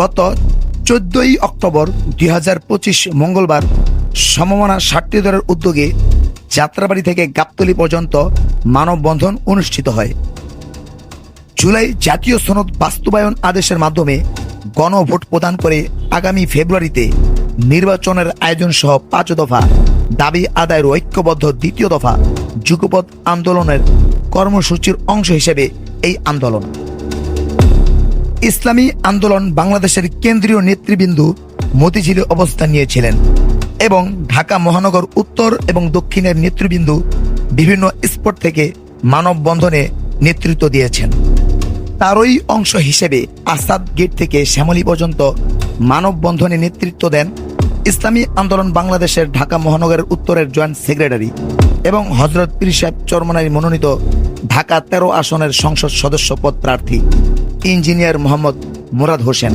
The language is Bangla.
গত চোদ্দই অক্টোবর দুই হাজার পঁচিশ মঙ্গলবার সমমনা ষাটটি দলের উদ্যোগে যাত্রাবাড়ি থেকে গাবতলী পর্যন্ত মানববন্ধন অনুষ্ঠিত হয়। জুলাই জাতীয় সনদ বাস্তবায়ন আদেশের মাধ্যমে গণভোট প্রদান করে আগামী ফেব্রুয়ারিতে নির্বাচনের আয়োজন সহ পাঁচ দফা দাবি আদায়ের ঐক্যবদ্ধ দ্বিতীয় দফা যুগপথ আন্দোলনের কর্মসূচির অংশ হিসেবে এই আন্দোলন। ইসলামী আন্দোলন বাংলাদেশের কেন্দ্রীয় নেতৃবৃন্দ মতিঝিলে অবস্থান নিয়েছিলেন এবং ঢাকা মহানগর উত্তর এবং দক্ষিণের নেতৃবৃন্দ বিভিন্ন স্পট থেকে মানববন্ধনে নেতৃত্ব দিয়েছেন। তারই অংশ হিসেবে আসাদ গেট থেকে শ্যামলী পর্যন্ত মানববন্ধনে নেতৃত্ব দেন ইসলামী আন্দোলন বাংলাদেশের ঢাকা মহানগরের উত্তরের জয়েন্ট সেক্রেটারি এবং হজরত পীর সাহেব চরমনাই মনোনীত ঢাকা তেরো আসনের সংসদ সদস্য পদ প্রার্থী। ইঞ্জিনিয়ার মোহাম্মদ মুরাদ হোসেন।